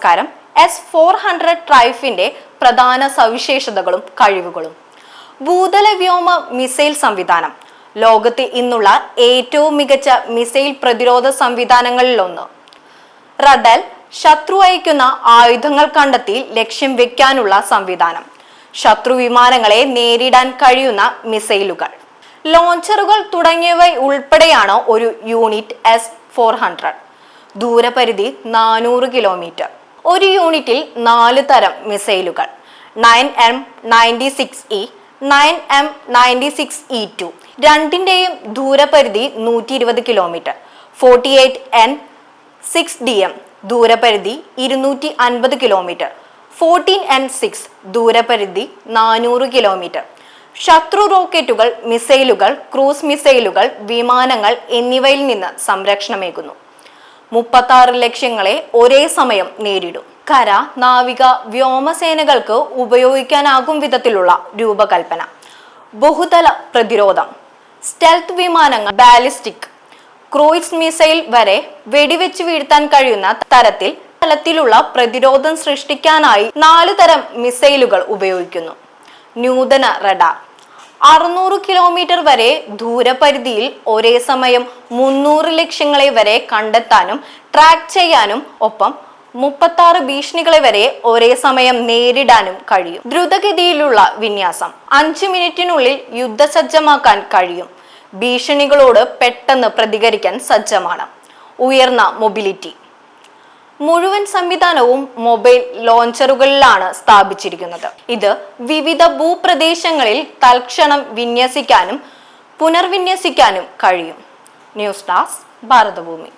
നമസ്കാരം S four hundred ട്രൈഫിന്റെ പ്രധാന സവിശേഷതകളും കഴിവുകളും. ഭൂതല വ്യോമ മിസൈൽ സംവിധാനം. ലോകത്തെ ഇന്നുള്ള ഏറ്റവും മികച്ച മിസൈൽ പ്രതിരോധ സംവിധാനങ്ങളിലൊന്ന്. റഡൽ ശത്രു അയക്കുന്ന ആയുധങ്ങൾ കണ്ടെത്തി ലക്ഷ്യം വെക്കാനുള്ള സംവിധാനം. ശത്രു വിമാനങ്ങളെ നേരിടാൻ കഴിയുന്ന മിസൈലുകൾ. ലോഞ്ചറുകൾ തുടങ്ങിയവ ഉൾപ്പെടെയാണ് ഒരു യൂണിറ്റ് എസ് ഫോർ ഹൺഡ്രഡ് ദൂരപരിധി നാനൂറ് കിലോമീറ്റർ. ഒരു യൂണിറ്റിൽ നാല് തരം മിസൈലുകൾ. Nine M ninety six E nine M ninety six E two രണ്ടിന്റെയും ദൂരപരിധി നൂറ്റി ഇരുപത് kilometre. Forty eight N six D M ദൂരപരിധി ഇരുന്നൂറ്റി അൻപത് കിലോമീറ്റർ. ഫോർട്ടീൻ എൻ സിക്സ് ദൂരപരിധി നാനൂറ് കിലോമീറ്റർ. ശത്രു റോക്കറ്റുകൾ മിസൈലുകൾ ക്രൂസ് മിസൈലുകൾ വിമാനങ്ങൾ എന്നിവയിൽ നിന്ന് സംരക്ഷണമേകുന്നു. മുപ്പത്തി ആറ് ലക്ഷ്യങ്ങളെ ഒരേ സമയം നേരിടും. കര നാവിക വ്യോമസേനകൾക്ക് ഉപയോഗിക്കാനാകും വിധത്തിലുള്ള രൂപകൽപ്പന. ബഹുതല പ്രതിരോധം. സ്റ്റെൽത്ത് വിമാനങ്ങൾ ബാലിസ്റ്റിക്. ക്രൂയിസ് മിസൈൽ വരെ വെടിവെച്ച് വീഴ്ത്താൻ കഴിയുന്ന തരത്തിൽ തലത്തിലുള്ള പ്രതിരോധം സൃഷ്ടിക്കാനായി നാല് തരം മിസൈലുകൾ ഉപയോഗിക്കുന്നു. നൂതന റഡാർ. അറുന്നൂറ് കിലോമീറ്റർ വരെ ദൂരപരിധിയിൽ ഒരേ സമയം മുന്നൂറ് ലക്ഷ്യങ്ങളെ വരെ കണ്ടെത്താനും ട്രാക്ക് ചെയ്യാനും ഒപ്പം മുപ്പത്താറ് ഭീഷണികളെ വരെ ഒരേ സമയം നേരിടാനും കഴിയും. ദ്രുതഗതിയിലുള്ള വിന്യാസം അഞ്ച് മിനിറ്റിനുള്ളിൽ യുദ്ധസജ്ജമാക്കാൻ കഴിയും. ഭീഷണികളോട് പെട്ടെന്ന് പ്രതികരിക്കാൻ സജ്ജമാണ്. ഉയർന്ന മൊബിലിറ്റി മുഴുവൻ സംവിധാനവും മൊബൈൽ ലോഞ്ചറുകളിലാണ് സ്ഥാപിച്ചിരിക്കുന്നത്. ഇത് വിവിധ ഭൂപ്രദേശങ്ങളിൽ തൽക്ഷണം വിന്യസിക്കാനും പുനർവിന്യസിക്കാനും കഴിയും. News desk Bharatabhumi.